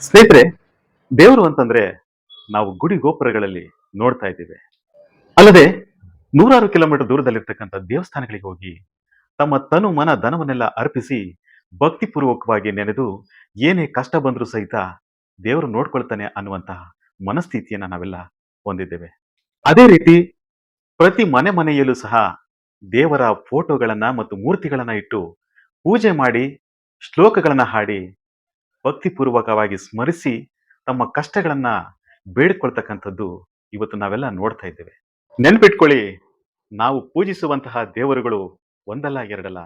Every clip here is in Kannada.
ಸ್ನೇಹಿತರೆ, ದೇವರು ಅಂತಂದ್ರೆ ನಾವು ಗುಡಿ ಗೋಪುರಗಳಲ್ಲಿ ನೋಡ್ತಾ ಇದ್ದೇವೆ. ಅಲ್ಲದೆ ನೂರಾರು ಕಿಲೋಮೀಟರ್ ದೂರದಲ್ಲಿರ್ತಕ್ಕಂಥ ದೇವಸ್ಥಾನಗಳಿಗೆ ಹೋಗಿ ತಮ್ಮ ತನು ಮನ ಧನವನ್ನೆಲ್ಲ ಅರ್ಪಿಸಿ ಭಕ್ತಿಪೂರ್ವಕವಾಗಿ ನೆನೆದು ಏನೇ ಕಷ್ಟ ಬಂದರೂ ಸಹಿತ ದೇವರು ನೋಡ್ಕೊಳ್ತಾನೆ ಅನ್ನುವಂತಹ ಮನಸ್ಥಿತಿಯನ್ನ ನಾವೆಲ್ಲ ಹೊಂದಿದ್ದೇವೆ. ಅದೇ ರೀತಿ ಪ್ರತಿ ಮನೆ ಮನೆಯಲ್ಲೂ ಸಹ ದೇವರ ಫೋಟೋಗಳನ್ನ ಮತ್ತು ಮೂರ್ತಿಗಳನ್ನ ಇಟ್ಟು ಪೂಜೆ ಮಾಡಿ ಶ್ಲೋಕಗಳನ್ನ ಹಾಡಿ ಭಕ್ತಿಪೂರ್ವಕವಾಗಿ ಸ್ಮರಿಸಿ ತಮ್ಮ ಕಷ್ಟಗಳನ್ನು ಬೇಡ್ಕೊಳ್ತಕ್ಕಂಥದ್ದು ಇವತ್ತು ನಾವೆಲ್ಲ ನೋಡ್ತಾ ಇದ್ದೇವೆ. ನೆನ್ಪಿಟ್ಕೊಳ್ಳಿ, ನಾವು ಪೂಜಿಸುವಂತಹ ದೇವರುಗಳು ಒಂದಲ್ಲ ಎರಡಲ್ಲ.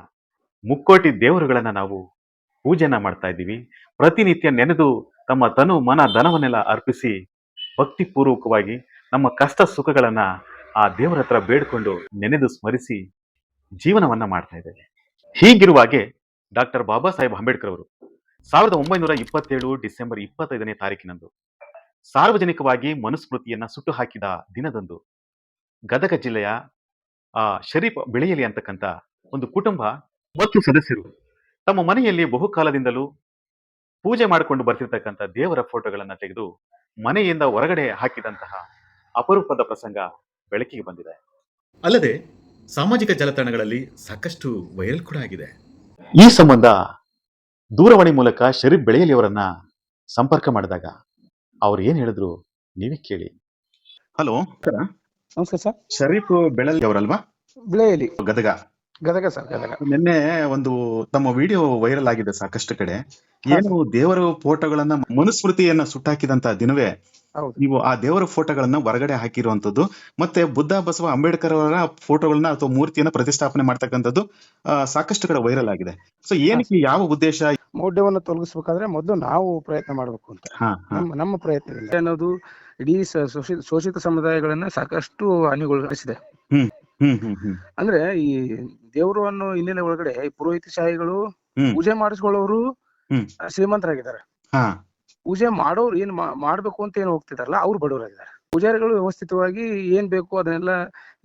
ಮುಕ್ಕೋಟಿ ದೇವರುಗಳನ್ನು ನಾವು ಪೂಜೆನ ಮಾಡ್ತಾ ಇದ್ದೀವಿ. ಪ್ರತಿನಿತ್ಯ ನೆನೆದು ತಮ್ಮ ತನು ಮನ ಧನವನ್ನೆಲ್ಲ ಅರ್ಪಿಸಿ ಭಕ್ತಿಪೂರ್ವಕವಾಗಿ ನಮ್ಮ ಕಷ್ಟ ಸುಖಗಳನ್ನು ಆ ದೇವರ ಹತ್ರ ಬೇಡ್ಕೊಂಡು ನೆನೆದು ಸ್ಮರಿಸಿ ಜೀವನವನ್ನ ಮಾಡ್ತಾ ಇದ್ದೇವೆ. ಹೀಗಿರುವಾಗೆ ಡಾಕ್ಟರ್ ಬಾಬಾ ಸಾಹೇಬ್ ಅಂಬೇಡ್ಕರ್ ಅವರು ಸಾವಿರದ ಒಂಬೈನೂರ ಇಪ್ಪತ್ತೇಳು ಡಿಸೆಂಬರ್ ಇಪ್ಪತ್ತೈದನೇ ತಾರೀಕಿನಂದು ಸಾರ್ವಜನಿಕವಾಗಿ ಮನುಸ್ಮೃತಿಯನ್ನ ಸುಟ್ಟು ಹಾಕಿದ ದಿನದಂದು ಗದಗ ಜಿಲ್ಲೆಯ ಆ ಶರೀಫ್ ಬೆಳೆಯಲಿ ಅಂತಕ್ಕಂಥ ಒಂದು ಕುಟುಂಬ ಮತ್ತು ಸದಸ್ಯರು ತಮ್ಮ ಮನೆಯಲ್ಲಿ ಬಹುಕಾಲದಿಂದಲೂ ಪೂಜೆ ಮಾಡಿಕೊಂಡು ಬರ್ತಿರ್ತಕ್ಕಂಥ ದೇವರ ಫೋಟೋಗಳನ್ನ ತೆಗೆದು ಮನೆಯಿಂದ ಹೊರಗಡೆ ಹಾಕಿದಂತಹ ಅಪರೂಪದ ಪ್ರಸಂಗ ಬೆಳಕಿಗೆ ಬಂದಿದೆ. ಅಲ್ಲದೆ ಸಾಮಾಜಿಕ ಜಾಲತಾಣಗಳಲ್ಲಿ ಸಾಕಷ್ಟು ವೈರಲ್ ಕೂಡ ಆಗಿದೆ. ಈ ಸಂಬಂಧ ದೂರವಾಣಿ ಮೂಲಕ ಶರೀಫ್ ಬೆಳೆಯಲಿ ಅವರನ್ನ ಸಂಪರ್ಕ ಮಾಡಿದಾಗ ಅವ್ರು ಏನ್ ಹೇಳಿದ್ರು ನೀವೇ ಕೇಳಿ. ಹಲೋ. ನಮಸ್ಕಾರ. ಸರ್. ಶರೀಫ್ ಬೆಳಲಿ ಅವರಲ್ವಾ? ಬೆಳೆಯಲಿ. ಗದಗ. ಗದಗ ಸರ್ ಗದಗ. ನಿನ್ನೆ ಒಂದು ತಮ್ಮ ವಿಡಿಯೋ ವೈರಲ್ ಆಗಿದೆ ಸಾಕಷ್ಟು ಕಡೆ. ಏನು ದೇವರ ಫೋಟೋಗಳನ್ನ ಮನುಸ್ಮೃತಿಯನ್ನ ಸುಟ್ಟಾಕಿದಂತ ದಿನವೇ ನೀವು ಆ ದೇವರ ಫೋಟೋಗಳನ್ನ ಹೊರಗಡೆ ಹಾಕಿರುವಂತದ್ದು ಮತ್ತೆ ಬುದ್ಧ ಬಸವ ಅಂಬೇಡ್ಕರ್ ಅವರ ಫೋಟೋಗಳನ್ನ ಅಥವಾ ಮೂರ್ತಿಯನ್ನ ಪ್ರತಿಷ್ಠಾಪನೆ ಮಾಡ್ತಕ್ಕಂಥದ್ದು ಸಾಕಷ್ಟು ಕಡೆ ವೈರಲ್ ಆಗಿದೆ. ಸೊ ಏನಕ್ಕೆ ಯಾವ ಉದ್ದೇಶ? ಮೌಢ್ಯವನ್ನು ತೊಲಗಿಸ್ಬೇಕಾದ್ರೆ ಮೊದಲು ನಾವು ಪ್ರಯತ್ನ ಮಾಡಬೇಕು ಅಂತ. ನಮ್ಮ ಪ್ರಯತ್ನ ಅನ್ನೋದು ಇಡೀ ಶೋಷಿತ ಸಮುದಾಯಗಳನ್ನ ಸಾಕಷ್ಟು ಹಾನಿಗೊಳಿಸಿದೆ ಅಂದ್ರೆ ಈ ದೇವರು ಅನ್ನೋ ಹಿನ್ನೆಲೆ ಒಳಗಡೆ ಈ ಪುರೋಹಿತಶಾಹಿಗಳು ಪೂಜೆ ಮಾಡಿಸ್ಕೊಳ್ಳೋರು. ಶ್ರೀಮಂತರಾಗಿದ್ದಾರೆ. ಪೂಜೆ ಮಾಡೋರು ಏನ್ ಮಾಡ್ಬೇಕು ಅಂತ ಏನ್ ಹೋಗ್ತಿದಾರಲ್ಲ ಅವ್ರು ಬಡವರಾಗಿದ್ದಾರೆ. ಪೂಜಾರಿಗಳು ವ್ಯವಸ್ಥಿತವಾಗಿ ಏನ್ ಬೇಕು ಅದನ್ನೆಲ್ಲ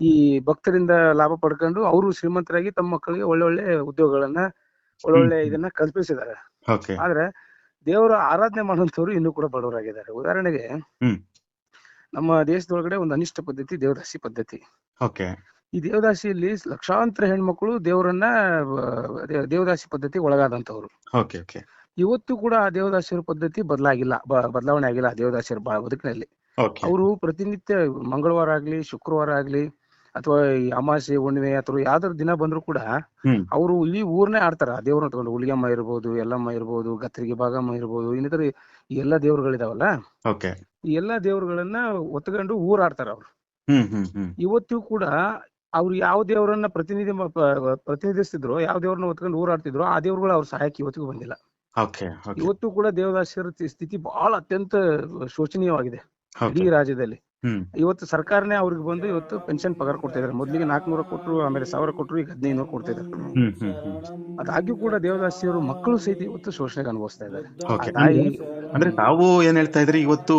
ಈ ಭಕ್ತರಿಂದ ಲಾಭ ಪಡ್ಕೊಂಡು ಅವರು ಶ್ರೀಮಂತರಾಗಿ ತಮ್ಮ ಮಕ್ಕಳಿಗೆ ಒಳ್ಳೊಳ್ಳೆ ಉದ್ಯೋಗಗಳನ್ನ ಒಳ್ಳೊಳ್ಳೆ ಇದನ್ನ ಕಲ್ಪಿಸಿದ್ದಾರೆ. ಆದ್ರೆ ದೇವರ ಆರಾಧನೆ ಮಾಡುವಂತವ್ರು ಇನ್ನು ಕೂಡ ಬಡವರಾಗಿದ್ದಾರೆ. ಉದಾಹರಣೆಗೆ. ನಮ್ಮ ದೇಶದೊಳಗಡೆ ಒಂದು ಅನಿಷ್ಟ ಪದ್ಧತಿ ದೇವದಾಸಿ ಪದ್ಧತಿ. ಈ ದೇವದಾಸಿಯಲ್ಲಿ ಲಕ್ಷಾಂತರ ಹೆಣ್ಮಕ್ಳು ದೇವರನ್ನ ದೇವದಾಸಿ ಪದ್ಧತಿ ಒಳಗಾದಂತವ್ರು ಇವತ್ತು ಕೂಡ ಆ ದೇವದಾಸಿಯರ ಪದ್ಧತಿ ಬದಲಾಗಿಲ್ಲ ಬದಲಾವಣೆ ಆಗಿಲ್ಲ ಆ ದೇವದಾಸಿಯರ ಬದುಕಿನಲ್ಲಿ. ಅವರು ಪ್ರತಿನಿತ್ಯ ಮಂಗಳವಾರ ಆಗ್ಲಿ ಶುಕ್ರವಾರ ಆಗ್ಲಿ ಅಥವಾ ಈ ಅಮಾಸೆ ಹುಣ್ಣಿಮೆ ಅಥವಾ ಯಾವ್ದಾದ್ರು ದಿನ ಬಂದ್ರು ಕೂಡ ಅವರು ಇಲ್ಲಿ ಊರ್ನೇ ಆಡ್ತಾರ. ಆ ದೇವ್ರನ್ನ ತಗೊಂಡು ಹುಲಿಗಮ್ಮ ಇರ್ಬೋದು ಎಲ್ಲಮ್ಮ ಇರ್ಬೋದು ಗತ್ರಿಗೆ ಭಾಗಮ್ಮ ಇರ್ಬೋದು ಇನ್ನಿತರ ಎಲ್ಲ ದೇವ್ರುಗಳಿದಾವಲ್ಲ? ಈ ಎಲ್ಲಾ ದೇವ್ರುಗಳನ್ನ ಒತ್ಕೊಂಡು ಊರ್ ಆಡ್ತಾರ ಅವ್ರು ಇವತ್ತು ಕೂಡ ಅವ್ರು ಯಾವ ದೇವರನ್ನ ಪ್ರತಿನಿಧಿ ಪ್ರತಿನಿಧಿಸ್ತಿದ್ರು ಯಾವ ದೇವ್ರನ್ನ ಹೊತ್ಕೊಂಡು ಊರಾಡ್ತಿದ್ರು ಆ ದೇವ್ರುಗಳು ಅವ್ರ ಸಹಾಯಕ್ಕೆ ಇವತ್ತಿಗೂ ಬಂದಿಲ್ಲ. ಇವತ್ತು ಕೂಡ ದೇವದಾಸಿಯರ ಸ್ಥಿತಿ ಬಹಳ ಅತ್ಯಂತ ಶೋಚನೀಯವಾಗಿದೆ. ಇಡೀ ರಾಜ್ಯದಲ್ಲಿ. ಇವತ್ತು ಸರ್ಕಾರನೇ ಅವ್ರಿಗೆ ಬಂದು ಇವತ್ತು ಪೆನ್ಷನ್ ಪಗಾರ ಕೊಡ್ತಾ ಇದಾರೆ. ಮೊದ್ಲಿಗೆ ನಾಲ್ಕನೂರ ಕೊಟ್ರು ಆಮೇಲೆ ಸಾವಿರ ಕೊಟ್ರು ಈಗ ಹದಿನೈದು ಕೊಡ್ತಾ ಇದಾರೆ. ಹ್ಮ್ ಹ್ಮ್ ಹ್ಮ್. ಅದಾಗ್ಯೂ ಕೂಡ ದೇವದಾಸಿಯವರು ಮಕ್ಕಳು ಸಹಿತ ಇವತ್ತು ಶೋಷಣೆಗೆ ಅನುಭವಿಸ್ತಾ ಇದ್ದಾರೆ. ತಾಯಿ ಅಂದ್ರೆ ತಾವು ಏನ್ ಹೇಳ್ತಾ ಇದ್ರಿ ಇವತ್ತು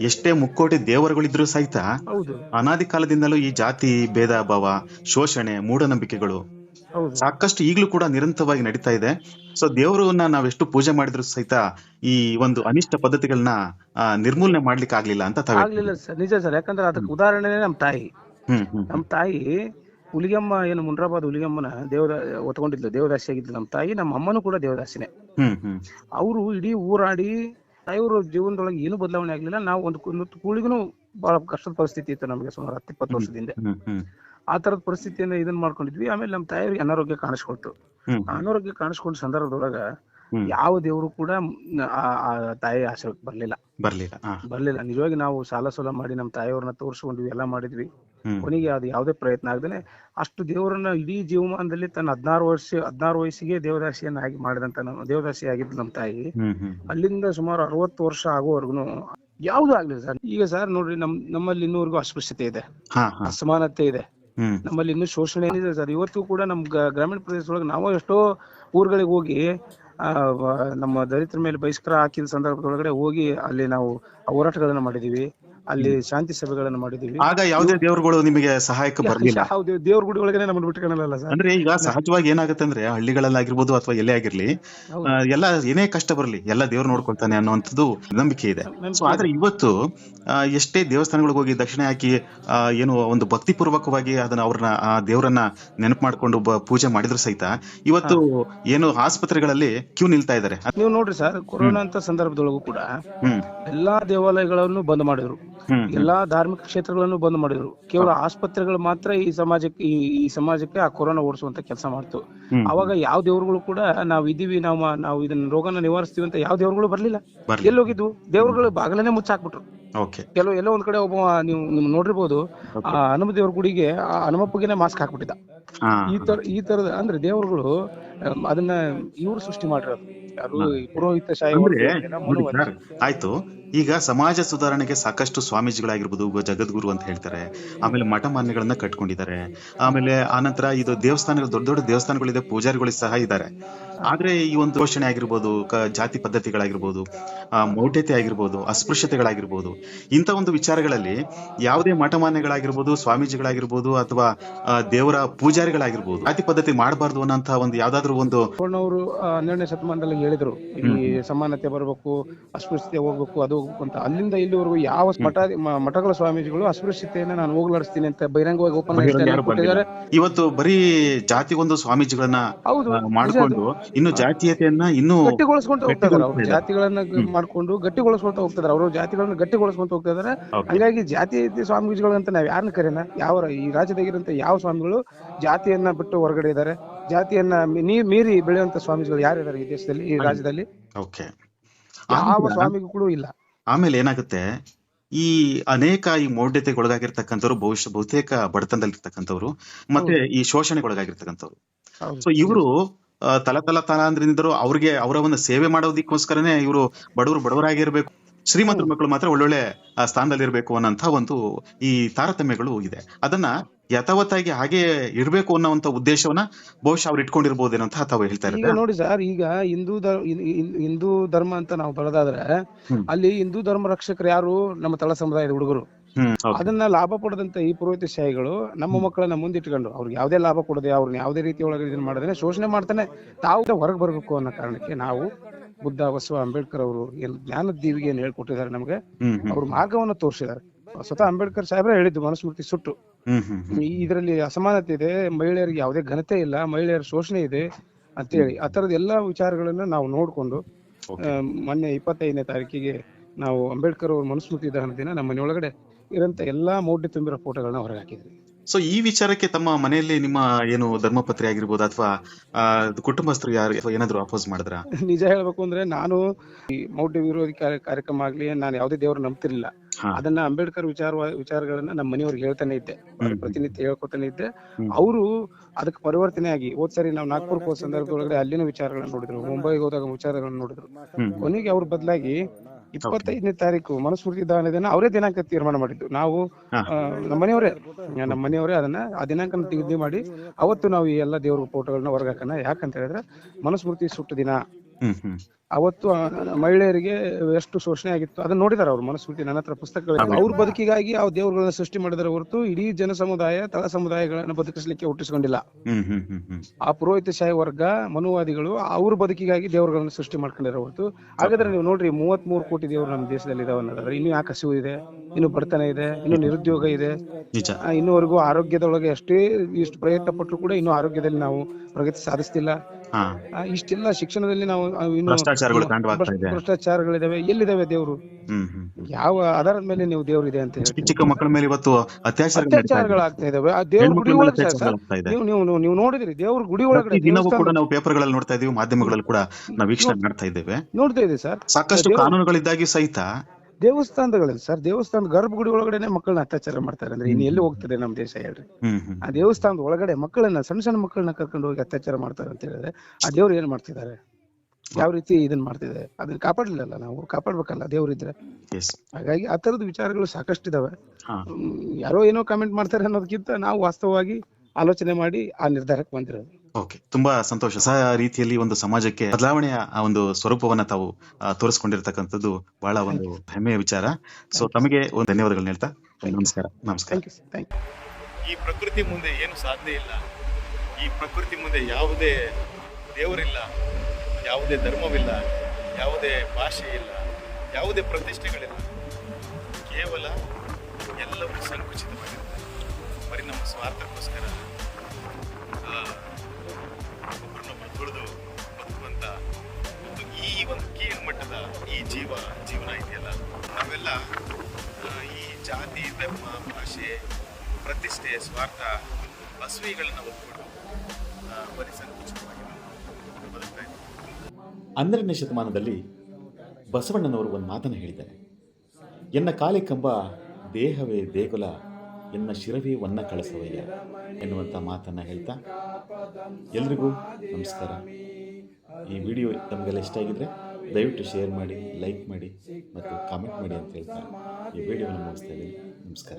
ಎಷ್ಟೇ ಮುಕ್ಕೋಟಿ ದೇವರುಗಳಿದ್ರು ಸಹಿತ ಹೌದು. ಅನಾದಿ ಕಾಲದಿಂದಲೂ ಈ ಜಾತಿ ಭೇದ ಭಾವ ಶೋಷಣೆ ಮೂಢನಂಬಿಕೆಗಳು ಸಾಕಷ್ಟು ಈಗಲೂ ಕೂಡ ನಿರಂತರವಾಗಿ ನಡೀತಾ ಇದೆ. ಸೊ ದೇವರನ್ನ ನಾವೆಷ್ಟು ಪೂಜೆ ಮಾಡಿದ್ರು ಸಹಿತ ಈ ಒಂದು ಅನಿಷ್ಟ ಪದ್ಧತಿಗಳನ್ನ ನಿರ್ಮೂಲನೆ ಮಾಡ್ಲಿಕ್ಕೆ ಆಗ್ಲಿಲ್ಲ ಅಂತ ಆಗ್ಲಿಲ್ಲ ಸರ್. ನಿಜ ಸರ್. ಯಾಕಂದ್ರೆ ಅದಕ್ಕೆ ಉದಾಹರಣೆನೇ ನಮ್ಮ ತಾಯಿ. ನಮ್ಮ ತಾಯಿ ಹುಲಿಗಮ್ಮ ಏನು ಮುನ್ರಾಬಾದ್ ಹುಲಿಗಮ್ಮನ ದೇವರ ಒತ್ಕೊಂಡಿದ್ಲು ದೇವದಾಸಿ ಆಗಿದ್ಲು ನಮ್ಮ ತಾಯಿ. ನಮ್ಮ ಅಮ್ಮನೂ ಕೂಡ ದೇವದಾಸಿನೇ. ಅವರು ಇಡೀ ಊರಾಡಿ ತಾಯಿಯವರು ಜೀವನದೊಳಗೆ ಏನು ಬದಲಾವಣೆ ಆಗ್ಲಿಲ್ಲ. ನಾವು ಒಂದು ಕೂಳಿಗೂ ಬಹಳ ಕಷ್ಟದ ಪರಿಸ್ಥಿತಿ ಇತ್ತು ನಮಗೆ ಸುಮಾರು ಹತ್ತಿಪ್ಪತ್ತು ವರ್ಷದಿಂದ ಆ ತರದ ಪರಿಸ್ಥಿತಿಯನ್ನ ಇದನ್ನ ಮಾಡ್ಕೊಂಡಿದ್ವಿ. ಆಮೇಲೆ ನಮ್ಮ ತಾಯಿಯವ್ರಿಗೆ ಅನಾರೋಗ್ಯ ಕಾಣಿಸ್ಕೊಳ್ತು. ಅನಾರೋಗ್ಯ ಕಾಣಿಸ್ಕೊಂಡ ಸಂದರ್ಭದೊಳಗ ಯಾವ ದೇವರು ಕೂಡ ಆ- ತಾಯಿ ಆಶ್ರಯಕ್ಕೆ ಬರ್ಲಿಲ್ಲ. ಬರ್ಲಿಲ್ಲ. ಬರ್ಲಿಲ್ಲ. ನಿಜವಾಗಿ ನಾವು ಸಾಲ ಸೋಲ ಮಾಡಿ ನಮ್ಮ ತಾಯಿಯವ್ರನ್ನ ತೋರಿಸ್ಕೊಂಡ್ವಿ ಎಲ್ಲ ಮಾಡಿದ್ವಿ. ಕೊನೆಗೆ ಅದು ಯಾವುದೇ ಪ್ರಯತ್ನ ಆಗದೇನೆ ಅಷ್ಟು ದೇವರನ್ನ ಇಡೀ ಜೀವಮಾನದಲ್ಲಿ ತನ್ನ ಹದಿನಾರು ವರ್ಷ ಹದಿನಾರು ವಯಸ್ಸಿಗೆ ದೇವದಾಸಿಯನ್ನಾಗಿ ಮಾಡಿದಂತ ನಮ್ಮ ದೇವದಾಸಿ ಆಗಿದ್ದು ನಮ್ಮ ತಾಯಿ. ಅಲ್ಲಿಂದ ಸುಮಾರು ಅರವತ್ತು ವರ್ಷ ಆಗೋವರೆಗೂ ಯಾವ್ದು ಆಗ್ಲಿಲ್ಲ ಸರ್. ಈಗ ಸರ್ ನೋಡ್ರಿ ನಮ್ ನಮ್ಮಲ್ಲಿ ಇನ್ನೂವರೆಗೂ ಅಸ್ಪೃಶ್ಯತೆ ಇದೆ. ಅಸಮಾನತೆ ಇದೆ. ನಮ್ಮಲ್ಲಿ ಇನ್ನು ಶೋಷಣೆ ಏನಿದೆ ಸರ್? ಇವತ್ತು ಕೂಡ ನಮ್ ಗ್ರಾಮೀಣ ಪ್ರದೇಶದೊಳಗೆ ನಾವು ಎಷ್ಟೋ ಊರುಗಳಿಗೆ ಹೋಗಿ, ಆ ನಮ್ಮ ದಲಿತರ ಮೇಲೆ ಬಹಿಷ್ಕಾರ ಹಾಕಿದ ಸಂದರ್ಭದೊಳಗಡೆ ಹೋಗಿ ಅಲ್ಲಿ ನಾವು ಹೋರಾಟಗಳನ್ನ ಮಾಡಿದೀವಿ. ಅಲ್ಲಿ ಶಾಂತಿ ಸಭೆಗಳನ್ನು ಮಾಡಿದೀವಿ ಆಗ ಯಾವುದೇ ದೇವರುಗಳು ನಿಮಗೆ ಸಹಾಯಕ್ಕೆ ಬರಲಿಲ್ಲ. ಹೌದು ದೇವ್ರ ಗುಡಿ ಒಳಗನೆ ನಮ್ಮನ್ನು ಬಿಟ್ಕೊಳ್ಳಲ್ಲ ಸರ್. ಅಂದ್ರೆ ಈಗ ಸಹಜವಾಗಿ ಏನಾಗುತ್ತೆ ಅಂದ್ರೆ ಹಳ್ಳಿಗಳಲ್ಲಾಗಿರ್ಬೋದು ಅಥವಾ ಎಲ್ಲೇ ಆಗಿರ್ಲಿ ಎಲ್ಲ ಏನೇ ಕಷ್ಟ ಬರಲಿ ಎಲ್ಲ ದೇವ್ರು ನೋಡ್ಕೊಳ್ತಾನೆ ಅನ್ನುವಂಥದ್ದು ನಂಬಿಕೆ ಇದೆ. ಸೊ ಆದ್ರೆ ಇವತ್ತು ಎಷ್ಟೇ ದೇವಸ್ಥಾನಗಳಿಗೆ ಹೋಗಿ ದಕ್ಷಿಣೆ ಹಾಕಿ ಏನು ಒಂದು ಭಕ್ತಿಪೂರ್ವಕವಾಗಿ ಅದನ್ನ ಅವ್ರನ್ನ ಆ ದೇವರನ್ನ ನೆನಪು ಮಾಡ್ಕೊಂಡು ಪೂಜೆ ಮಾಡಿದ್ರು ಸಹಿತ ಇವತ್ತು ಏನು ಆಸ್ಪತ್ರೆಗಳಲ್ಲಿ ಕ್ಯೂ ನಿಲ್ತಾ ಇದ್ದಾರೆ. ನೀವು ನೋಡ್ರಿ ಸರ್ ಕೊರೋನಾ ಅಂತ ಸಂದರ್ಭದೊಳಗೂ ಕೂಡ ಎಲ್ಲಾ ದೇವಾಲಯಗಳನ್ನು ಬಂದ್ ಮಾಡಿದ್ರು. ಎಲ್ಲಾ ಧಾರ್ಮಿಕ ಕ್ಷೇತ್ರಗಳನ್ನು ಬಂದ್ ಮಾಡಿದ್ರು. ಕೇವಲ ಆಸ್ಪತ್ರೆಗಳು ಮಾತ್ರ ಈ ಸಮಾಜಕ್ಕೆ ಈ ಈ ಸಮಾಜಕ್ಕೆ ಆ ಕೊರೋನಾ ಓಡಿಸುವಂತ ಕೆಲಸ ಮಾಡ್ತು. ಅವಾಗ ಯಾವ ದೇವ್ರುಗಳು ಕೂಡ ನಾವ್ ಇದೀವಿ ನಾವು ನಾವು ಇದನ್ನ ರೋಗನ ನಿವಾರಿಸ್ತೀವಿ ಅಂತ ಯಾವ ದೇವ್ರುಗಳು ಬರ್ಲಿಲ್ಲ. ಬರ್ಲಿ ಎಲ್ಲಿ ಹೋಗಿದ್ವು? ದೇವ್ರುಗಳು ಬಾಗಲನೆ ಮುಚ್ಚಾಕ್ಬಿಟ್ರು. ಕೆಲವು ಎಲ್ಲೋ ಒಂದ್ ಕಡೆ ಒಬ್ಬ ನೀವು ನಿಮ್ ನೋಡಿರ್ಬೋದು ಆ ಹನುಮ ದೇವ್ರ ಗುಡಿಗೆ ಆ ಹನುಮಪ್ಪಗೆನೆ ಮಾಸ್ಕ್ ಹಾಕ್ಬಿಟ್ಟಿದ್ದ. ಈ ತರ ಈ ತರದ ಅಂದ್ರೆ ದೇವರುಗಳು ಅದನ್ನ ಇವ್ರು ಸೃಷ್ಟಿ ಮಾಡಿರೋದು. ಯಾರು ಪುರೋಹಿತ ಶಾಹಿ ಆಯ್ತು. ಈಗ ಸಮಾಜ ಸುಧಾರಣೆಗೆ ಸಾಕಷ್ಟು ಸ್ವಾಮೀಜಿಗಳಾಗಿರ್ಬೋದು ಜಗದ್ಗುರು ಅಂತ ಹೇಳ್ತಾರೆ. ಆಮೇಲೆ ಮಠ ಮಾನ್ಯಗಳನ್ನ ಕಟ್ಕೊಂಡಿದ್ದಾರೆ. ಆಮೇಲೆ ಆನಂತರ ಇದು ದೇವಸ್ಥಾನಗಳು ದೊಡ್ಡ ದೊಡ್ಡ ದೇವಸ್ಥಾನಗಳಿದೆ ಪೂಜಾರಿಗಳು ಸಹ ಇದ್ದಾರೆ. ಆದ್ರೆ ಈ ಒಂದು ಘೋಷಣೆ ಆಗಿರ್ಬೋದು ಜಾತಿ ಪದ್ಧತಿಗಳಾಗಿರ್ಬೋದು ಆ, ಮೌಢ್ಯತೆ ಆಗಿರ್ಬೋದು ಅಸ್ಪೃಶ್ಯತೆಗಳಾಗಿರ್ಬೋದು ಇಂಥ ಒಂದು ವಿಚಾರಗಳಲ್ಲಿ ಯಾವುದೇ ಮಠ ಮಾನ್ಯಗಳಾಗಿರ್ಬೋದು ಸ್ವಾಮೀಜಿಗಳಾಗಿರ್ಬೋದು ಅಥವಾ ದೇವರ ಪೂಜಾರಿಗಳಾಗಿರ್ಬೋದು ಜಾತಿ ಪದ್ಧತಿ ಮಾಡಬಾರ್ದು ಅನ್ನೋಂತಹ ಒಂದು ಯಾವ್ದಾದ್ರು ಒಂದು ಅವರು ಹನ್ನೆರಡನೇ ಶತಮಾನದಲ್ಲಿ ಹೇಳಿದ್ರು ಈ ಸಮಾನತೆ ಬರಬೇಕು ಅಸ್ಪೃಶ್ಯತೆ ಹೋಗ್ಬೇಕು ಅದು ಹೋಗ್ಬೇಕು ಅಂತ. ಅಲ್ಲಿಂದ ಇಲ್ಲಿವರೆಗೂ ಯಾವ ಮಠ ಮಠಗಳ ಸ್ವಾಮೀಜಿಗಳು ಅಸ್ಪೃಶ್ಯತೆಯನ್ನ ನಾನು ಹೋಗ್ಲಾಡಿಸ್ತೀನಿ ಅಂತ ಬಹಿರಂಗವಾಗಿ ಓಪನ್ ಇವತ್ತು ಬರೀ ಜಾತಿಗೊಂದು ಸ್ವಾಮೀಜಿಗಳನ್ನ ಹೌದು ಮಾಡ್ಕೊಂಡು ಇನ್ನು ಜಾತೀಯತೆಯನ್ನ ಇನ್ನು ಗಟ್ಟಿಗೊಳಿಸ್ಕೊಂಡು ಹೋಗ್ತಾ ಇದಾರೆ ಅವ್ರು ಜಾತಿಗಳನ್ನ ಮಾಡ್ಕೊಂಡು ಗಟ್ಟಿಗೊಳಿಸ್ಕೊಂತ ಹೋಗ್ತಾ ಇದಾರೆ ಅವರು ಜಾತಿಗಳನ್ನ ಗಟ್ಟಿಗೊಳಿಸ್ಕೊಂತ ಹೋಗ್ತಾ ಇದಾರೆ ಹಾಗಾಗಿ ಜಾತಿ ಸ್ವಾಮೀಜಿಗಳು ಅಂತ ನಾವ್ ಯಾರನ್ನ ಕರೆಯೋಣ ಯಾವ ಈ ರಾಜ್ಯದಾಗಿರಂತ ಯಾವ ಸ್ವಾಮಿಗಳು ಜಾತಿಯನ್ನ ಬಿಟ್ಟು ಹೊರಗಡೆ ಇದಾರೆ ಜಾತಿಯನ್ನ ಮೀರಿ ಬೆಳೆಯುವಂತ ಸ್ವಾಮೀಜಿಗಳು ಯಾರಿದ್ದಾರೆ ಈ ದೇಶದಲ್ಲಿ ಈ ರಾಜ್ಯದಲ್ಲಿ? ಓಕೆ. ಯಾವ ಸ್ವಾಮಿಗಳು ಇಲ್ಲ. ಆಮೇಲೆ ಏನಾಗುತ್ತೆ ಈ ಅನೇಕ ಈ ಮೌಢ್ಯತೆಗೆ ಒಳಗಾಗಿರ್ತಕ್ಕಂಥವ್ರು ಬಹುಶಃ ಬಹುತೇಕ ಬಡತನದಲ್ಲಿರ್ತಕ್ಕಂಥವ್ರು ಮತ್ತೆ ಈ ಶೋಷಣೆಗೆ ಒಳಗಾಗಿರ್ತಕ್ಕಂಥವ್ರು ಹೌದು. ಸೊ ಇವರು ತಲ ತಲ ತಲಾಂದ್ರಿಂದರು ಅವ್ರಿಗೆ ಅವರ ಒಂದು ಸೇವೆ ಮಾಡೋದಕ್ಕೋಸ್ಕರನೇ ಇವರು ಬಡವರು ಬಡವರಾಗಿರ್ಬೇಕು. ಶ್ರೀಮಂತರ ಮಕ್ಕಳು ಮಾತ್ರ ಒಳ್ಳೊಳ್ಳೆ ಸ್ಥಾನದಲ್ಲಿರ್ಬೇಕು ಸ್ಥಾನದಲ್ಲಿ ಇರಬೇಕು ಅನ್ನೋಂಥ ಒಂದು ಈ ತಾರತಮ್ಯಗಳು ಇದೆ. ಅದನ್ನ ಯಥಾವತ್ತಾಗಿ ಹಾಗೆ ಇರಬೇಕು ಅನ್ನೋ ಉದ್ದೇಶವನ್ನ ಬಹುಶಃ ಅವ್ರು ಇಟ್ಕೊಂಡಿರ್ಬೋದೇನೋ ಅಂತ ತಾವು ಹೇಳ್ತಾ ಈಗ ನೋಡಿ ಸರ್ ಈಗ ಹಿಂದೂ ಹಿಂದೂ ಧರ್ಮ ಅಂತ ನಾವು ಬರೋದಾದ್ರೆ ಅಲ್ಲಿ ಹಿಂದೂ ಧರ್ಮ ರಕ್ಷಕರು ಯಾರು? ನಮ್ಮ ತಳ ಸಮುದಾಯದ ಹುಡುಗರು. ಅದನ್ನ ಲಾಭ ಪಡೆದಂತ ಈ ಪುರೋಹಿತ ಶಾಹಿಗಳು ನಮ್ಮ ಮಕ್ಕಳನ್ನ ಮುಂದಿಟ್ಕೊಂಡು ಅವ್ರಿಗೆ ಯಾವ್ದೇ ಲಾಭ ಕೊಡದೆ ಅವ್ರನ್ನ ಯಾವ್ದೇ ರೀತಿ ಒಳಗೆ ಇದನ್ನ ಮಾಡದೇ ಶೋಷಣೆ ಮಾಡ್ತಾನೆ. ತಾವು ಹೊರಗೆ ಬರಬೇಕು ಅನ್ನೋ ಕಾರಣಕ್ಕೆ ನಾವು ಬುದ್ಧ ಬಸವ ಅಂಬೇಡ್ಕರ್ ಅವರು ಏನ್ ಜ್ಞಾನದ ಏನ್ ಹೇಳ್ಕೊಟ್ಟಿದ್ದಾರೆ ನಮಗೆ ಅವ್ರ ಮಾರ್ಗವನ್ನು ತೋರಿಸಿದ್ದಾರೆ. ಸ್ವತಃ ಅಂಬೇಡ್ಕರ್ ಸಾಹೇಬ್ರೆ ಹೇಳಿದ್ದು ಮನುಸ್ಮೃತಿ ಸುಟ್ಟು. ಇದರಲ್ಲಿ ಅಸಮಾನತೆ ಇದೆ ಮಹಿಳೆಯರಿಗೆ ಯಾವುದೇ ಘನತೆ ಇಲ್ಲ ಮಹಿಳೆಯರ ಶೋಷಣೆ ಇದೆ ಅಂತ ಹೇಳಿ ಆ ತರದ ಎಲ್ಲಾ ವಿಚಾರಗಳನ್ನ ನಾವು ನೋಡ್ಕೊಂಡು ಮೊನ್ನೆ ಇಪ್ಪತ್ತೈದನೇ ತಾರೀಕಿಗೆ ನಾವು ಅಂಬೇಡ್ಕರ್ ಅವ್ರ ಮನುಸ್ಮೃತಿ ದಹನ ದಿನ ನಮ್ಮ ಮನೆಯೊಳಗಡೆ ಇರಂತ ಎಲ್ಲಾ ಮೌಢ್ಯ ತುಂಬಿರೋ ಫೋಟೋಗಳನ್ನ ಹೊರಗೆ ಹಾಕಿದ್ವಿ. ಸೊ ಈ ವಿಚಾರಕ್ಕೆ ತಮ್ಮ ಮನೆಯಲ್ಲಿ ನಿಮ್ಮ ಏನು ಧರ್ಮಪತ್ರಿ ಆಗಿರ್ಬೋದು ಅಥವಾ ಕುಟುಂಬಸ್ಥರು ಯಾರು ಏನಾದ್ರು ಅಪೋಸ್ ಮಾಡಿದ್ರ? ನಿಜ ಹೇಳ್ಬೇಕು ಅಂದ್ರೆ ನಾನು ಈ ಮೌಢ್ಯ ವಿರೋಧಿ ಕಾರ್ಯ- ಕಾರ್ಯಕ್ರಮ ಆಗ್ಲಿ ನಾನು ಯಾವುದೇ ದೇವ್ರ ನಂಬ್ತಿರ್ಲಿಲ್ಲ. ಅದನ್ನ ಅಂಬೇಡ್ಕರ್ ವಿಚಾರ ವಿಚಾರಗಳನ್ನ ನಮ್ಮ ಮನೆಯವ್ರಿಗೆ ಹೇಳ್ತಾನೆ ಇದ್ದೆ. ಪ್ರತಿನಿತ್ಯ ಹೇಳ್ಕೊತಾನೆ ಇದ್ದೆ. ಅವರು ಅದಕ್ಕೆ ಪರಿವರ್ತನೆ ಆಗಿ ಹೋದ್ ಸರಿ ನಾವು ನಾಗ್ಪುರಕ್ಕೆ ಹೋದ ಸಂದರ್ಭದೊಳಗಡೆ ಅಲ್ಲಿನ ವಿಚಾರಗಳನ್ನ ನೋಡಿದ್ರು ಮುಂಬೈಗೆ ಹೋದಾಗ ವಿಚಾರಗಳನ್ನ ನೋಡಿದ್ರು. ಕೊನೆಗೆ ಅವ್ರ ಬದಲಾಗಿ ಇಪ್ಪತ್ತೈದನೇ ತಾರೀಕು ಮನಸ್ಮೃತಿ ದಹನ ದಿನ ಅವರೇ ದಿನಾಂಕ ತೀರ್ಮಾನ ಮಾಡಿದ್ದು. ನಾವು ಆ, ನಮ್ಮ ಮನೆಯವರೇ ನಮ್ಮ ಮನೆಯವರೇ ಅದನ್ನ ಆ ದಿನಾಂಕ ನಿಗದಿ ಮಾಡಿ ಅವತ್ತು ನಾವು ಈ ಎಲ್ಲ ದೇವ್ರ ಫೋಟೋಗಳನ್ನ ಹೊರಗೆ ಹಾಕೋಣ ಯಾಕಂತ ಹೇಳಿದ್ರೆ ಮನಸ್ಮೃತಿ ಸುಟ್ಟು ದಿನ. ಹ್ಮ್ ಹ್ಮ್. ಅವತ್ತು ಆ ಮಹಿಳೆಯರಿಗೆ ಎಷ್ಟು ಶೋಷಣೆ ಆಗಿತ್ತು ಅದನ್ನ ನೋಡಿದಾರೆ ಅವ್ರ ಮನಸ್ಸು ನನ್ನ ಹತ್ರ ಪುಸ್ತಕಗಳು ಅವ್ರ ಬದುಕಿಗಾಗಿ ಆ ದೇವರುಗಳನ್ನ ಸೃಷ್ಟಿ ಮಾಡಿದರೆ ಹೊರತು ಇಡೀ ಜನ ಸಮುದಾಯ ತಳ ಸಮುದಾಯಗಳನ್ನ ಬದುಕಿಸ್ಲಿಕ್ಕೆ ಹುಟ್ಟಿಸಿಕೊಂಡಿಲ್ಲ. ಆ ಪುರೋಹಿತಶಾಹಿ ವರ್ಗ ಮನುವಾದಿಗಳು ಅವ್ರ ಬದುಕಿಗಾಗಿ ದೇವರುಗಳನ್ನ ಸೃಷ್ಟಿ ಮಾಡ್ಕೊಂಡಿರೋ ಹೊರತು. ಹಾಗಾದ್ರೆ ನೀವು ನೋಡ್ರಿ ಮೂವತ್ತ್ ಮೂರು ಕೋಟಿ ದೇವರು ನಮ್ಮ ದೇಶದಲ್ಲಿ ಇದಾವೆ ಅನ್ನೋದಾದ್ರೆ ಇನ್ನು ಯಾಕೆ ಹಸಿವು ಇದೆ ಇನ್ನು ಬಡತನ ಇದೆ ಇನ್ನು ನಿರುದ್ಯೋಗ ಇದೆ. ಇನ್ನುವರೆಗೂ ಆರೋಗ್ಯದೊಳಗೆ ಎಷ್ಟೇ ಇಷ್ಟು ಪ್ರಯತ್ನ ಪಟ್ಟರು ಕೂಡ ಇನ್ನು ಆರೋಗ್ಯದಲ್ಲಿ ನಾವು ಪ್ರಗತಿ ಸಾಧಿಸ್ತಿಲ್ಲ. ಇಷ್ಟೆಲ್ಲ ಶಿಕ್ಷಣದಲ್ಲಿ ನಾವು ಇನ್ನು ಭ್ರಷ್ಟಾಚಾರಗಳು ತಾಂಡವಾಗ್ತಾ ಇದೆ. ಭ್ರಷ್ಟಾಚಾರಗಳಿದಾವೆ. ಎಲ್ಲಿದಾವೆ ದೇವರು? ಯಾವ ಆಧಾರದ ಮೇಲೆ ನೀವು ದೇವ್ರು ಇದೆ ಅಂತ ಚಿಕ್ಕ ಚಿಕ್ಕ ಮಕ್ಕಳ ಮೇಲೆ ಇವತ್ತು. ಅತ್ಯಾಚಾರಗಳಾಗ್ತಾ ಇದಾವೆ. ಆ ದೇವ್ರ ಗುಡಿ ಹೆಣ್ಮಕ್ಳ ಮೇಲೆ ಒಳಗೆ ಸರ್ ಅತ್ಯಾಚಾರಗಳಾಗ್ತಾ ಇದೆ. ನೀವು ನೀವು ನೀವು- ನೋಡಿದ್ರಿ ದೇವ್ರ ಗುಡಿ ಒಳಗಡೆ ದಿನವೂ ಕೂಡ ನಾವು ಪೇಪರ್ಗಳಲ್ಲಿ ನೋಡ್ತಾ ಇದೀವಿ ಮಾಧ್ಯಮಗಳಲ್ಲಿ ಕೂಡ ನಾವು ವೀಕ್ಷಣೆ ಮಾಡ್ತಾ ಇದ್ದೇವೆ. ನೋಡ್ತಾ ಇದೆ ಸರ್. ಸಾಕಷ್ಟು ಕಾನೂನುಗಳಿದ್ದಾಗಿ ಸಹಿತ ದೇವಸ್ಥಾನಗಳಲ್ಲಿ ಸರ್ ದೇವಸ್ಥಾನದ ಗರ್ಭಗುಡಿ ಒಳಗಡೆನೆ ಮಕ್ಕಳನ್ನ ಅತ್ಯಾಚಾರ ಮಾಡ್ತಾರೆ ಅಂದ್ರೆ ಇನ್ನು ಎಲ್ಲಿ ಹೋಗ್ತದೆ ನಮ್ಮ ದೇಶ ಹೇಳ್ರಿ? ಆ ದೇವಸ್ಥಾನದ ಒಳಗಡೆ ಮಕ್ಕಳನ್ನ ಸಣ್ಣ ಸಣ್ಣ ಮಕ್ಕಳನ್ನ ಕರ್ಕೊಂಡು ಹೋಗಿ ಅತ್ಯಾಚಾರ ಮಾಡ್ತಾರೆ ಅಂತ ಹೇಳಿದ್ರೆ ಆ ದೇವ್ರು ಏನ್ ಮಾಡ್ತಿದ್ದಾರೆ? ಯಾವ ರೀತಿ ಇದನ್ನ ಮಾಡ್ತಿದೆ? ಅದನ್ನ ಕಾಪಾಡ್ಲಿಲ್ಲ ನಾವು? ಕಾಪಾಡ್ಬೇಕಲ್ಲ? ದೇವ್ರಿದ್ರೆ? ಎಸ್ ಹಾಗಾಗಿ ಆ ತರದ ವಿಚಾರಗಳು ಸಾಕಷ್ಟು ಇದಾವೆ ಯಾರೋ ಏನೋ ಕಮೆಂಟ್ ಮಾಡ್ತಾರೆ ಅನ್ನೋದಕ್ಕಿಂತ ನಾವು ವಾಸ್ತವವಾಗಿ ಆಲೋಚನೆ ಮಾಡಿ ಆ ನಿರ್ಧಾರಕ್ಕೆ ಬಂದಿರೋದು. ಓಕೆ ತುಂಬಾ ಸಂತೋಷ. ಸಹ ರೀತಿಯಲ್ಲಿ ಒಂದು ಸಮಾಜಕ್ಕೆ ಬದಲಾವಣೆಯ ಆ ಒಂದು ಸ್ವರೂಪವನ್ನ ತಾವು ತೋರಿಸ್ಕೊಂಡಿರ್ತಕ್ಕಂಥದ್ದು ಬಹಳ ಒಂದು ಹೆಮ್ಮೆಯ ವಿಚಾರ. ಸೊ ತಮಗೆ ಒಂದು ಧನ್ಯವಾದಗಳನ್ನ ಹೇಳ್ತಾ ನಮಸ್ಕಾರ. ನಮಸ್ಕಾರ. ಥ್ಯಾಂಕ್ ಯು ಥ್ಯಾಂಕ್ ಯು ಈ ಪ್ರಕೃತಿ ಮುಂದೆ ಏನು ಸಾಧ್ಯ ಇಲ್ಲ? ಈ ಪ್ರಕೃತಿ ಮುಂದೆ ಯಾವುದೇ ದೇವರಿಲ್ಲ. ಯಾವುದೇ ಧರ್ಮವಿಲ್ಲ, ಯಾವುದೇ ಭಾಷೆ ಇಲ್ಲ, ಯಾವುದೇ ಪ್ರತಿಷ್ಠೆಗಳಿಲ್ಲ, ಕೇವಲ ಎಲ್ಲವೂ ಸಂಕುಚಿತವಾಗಿರುತ್ತೆ ಬರೀ ನಮ್ಮ ಸ್ವಾರ್ಥಕ್ಕೋಸ್ಕರ ಒಬ್ಬರನ್ನೊಬ್ಬರು ತುಳಿದು ಬದುಕುವಂಥ ಒಂದು ಈ ಒಂದು ಕೀಳು ಮಟ್ಟದ ಈ ಜೀವ, ಜೀವನ ಇದೆಯಲ್ಲ. ನಾವೆಲ್ಲ ಈ ಜಾತಿ, ಧರ್ಮ, ಭಾಷೆ, ಪ್ರತಿಷ್ಠೆ, ಸ್ವಾರ್ಥ, ಅಸ್ವಿಗಳನ್ನು ಒಪ್ಪಿಕೊಂಡು ಬರೀ ಸಂಕುಚಿತವಾಗಿ ಬದುಕ್ತಾ ಇದ್ದೀವಿ. ಹನ್ನೆರಡನೇ ಶತಮಾನದಲ್ಲಿ ಬಸವಣ್ಣನವರು ಒಂದು ಮಾತನ್ನು ಹೇಳಿದ್ದಾರೆ. ಎನ್ನ ಕಾಲೆ ಕಂಬ, ದೇಹವೇ ದೇಗುಲ, ಎನ್ನ ಶಿರವೇ ವನ್ನ ಕಳಸವಯ್ಯ ಎನ್ನುವಂಥ ಮಾತನ್ನು ಹೇಳ್ತಾ ಎಲ್ರಿಗೂ ನಮಸ್ಕಾರ. ಈ ವಿಡಿಯೋ ನಮಗೆಲ್ಲ ಇಷ್ಟ ಆಗಿದ್ದರೆ ದಯವಿಟ್ಟು ಶೇರ್ ಮಾಡಿ, ಲೈಕ್ ಮಾಡಿ ಮತ್ತು ಕಾಮೆಂಟ್ ಮಾಡಿ ಅಂತ ಹೇಳ್ತಾ ಈ ವಿಡಿಯೋನ ಮುಗಿಸ್ತಾ ಇದ್ದೀನಿ. ನಮಸ್ಕಾರ.